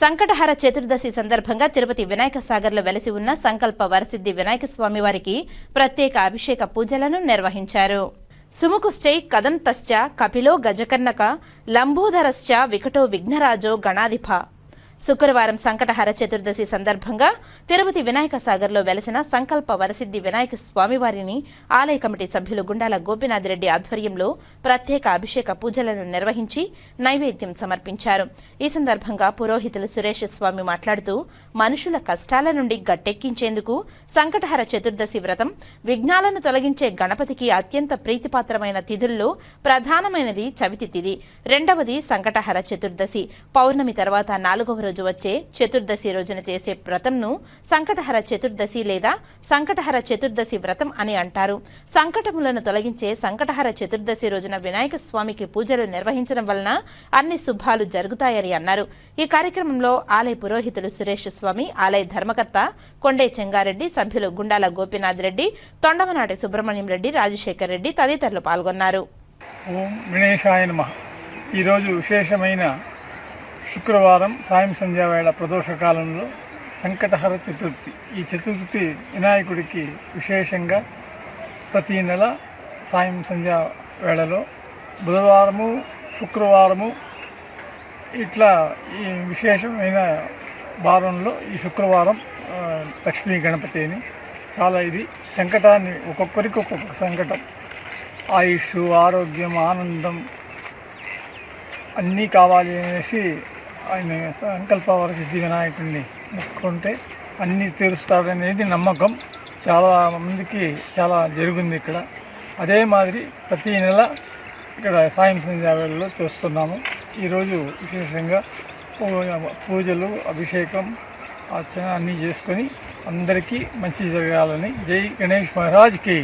సంకటహర చతుర్దశి సందర్భంగా తిరుపతి వినాయక సాగర్లో వెలసి ఉన్న సంకల్ప వరసిద్ధి వినాయక స్వామి వారికి ప్రత్యేక అభిషేక పూజలను నిర్వహించారు. సుముకుశ్చై కదంతశ్చ కపిలో గజకర్ణక లంబోధరశ్చ వికటో విఘ్నరాజో గణాధిప శుక్రవారం సంకటహర చతుర్దశి సందర్భంగా తిరుపతి వినాయక సాగర్లో వెలసిన సంకల్ప వరసిద్ధి వినాయక స్వామివారిని ఆలయ కమిటీ సభ్యులు గుండాల గోపినాథ్ రెడ్డి ఆధ్వర్యంలో ప్రత్యేక అభిషేక పూజలను నిర్వహించి నైవేద్యం సమర్పించారు. ఈ సందర్భంగా పురోహితులు సురేష్ స్వామి మాట్లాడుతూ మనుషుల కష్టాల నుండి గట్టెక్కించేందుకు సంకటహర చతుర్దశి వ్రతం విఘ్నాలను తొలగించే గణపతికి అత్యంత ప్రీతిపాత్రమైన తిథుల్లో ప్రధానమైనది చవితి తిథి. రెండవది సంకటహర చతుర్దశి. పౌర్ణమి తర్వాత నాలుగవ రోజు వచ్చే చతుర్దశి రోజున చేసే వ్రతంను సంకటహర చతుర్దశి లేదా సంకటహర చతుర్దశి వ్రతం అని అంటారు. సంకటములను తొలగించే సంకటహర చతుర్దశి రోజున వినాయక స్వామికి పూజలు నిర్వహించడం వలన అన్ని శుభాలు జరుగుతాయని అన్నారు. ఈ కార్యక్రమంలో ఆలయ పురోహితుడు సురేష్ స్వామి ఆలయ ధర్మకర్త కొండే చెంగారెడ్డి సభ్యులు గుండాల గోపీనాథ్ రెడ్డి తొండమనాటి సుబ్రహ్మణ్యం రెడ్డి రాజశేఖర్ రెడ్డి తదితరులు పాల్గొన్నారు. ఓం వినేశాయ నమ. ఈరోజు విశేషమైన శుక్రవారం సాయం సంధ్యా వేళ సంకటహర చతుర్థి. ఈ చతుర్థి వినాయకుడికి విశేషంగా ప్రతి నెల సాయం సంధ్యా వేళలో బుధవారము శుక్రవారము ఇట్లా ఈ విశేషమైన వారంలో ఈ శుక్రవారం లక్ష్మీ గణపతి అని చాలా ఇది సంకటాన్ని ఒక్కొక్కరికి ఒక్కొక్క సంకటం. ఆయుష్ ఆరోగ్యం ఆనందం అన్నీ కావాలి అనేసి ఆయన సంకల్ప వరసిద్ధి వినాయకుడిని మొక్కుంటే అన్నీ తీరుస్తాడనేది నమ్మకం. చాలా మందికి చాలా జరిగింది ఇక్కడ. అదే మాదిరి ప్రతి నెల ఇక్కడ సాయం సంధ్యావేళలో చూస్తున్నాము. ఈరోజు విశేషంగా పూజలు అభిషేకం అర్చన అన్నీ చేసుకొని అందరికీ మంచి జరగాలని జై గణేష్ మహారాజ్కి.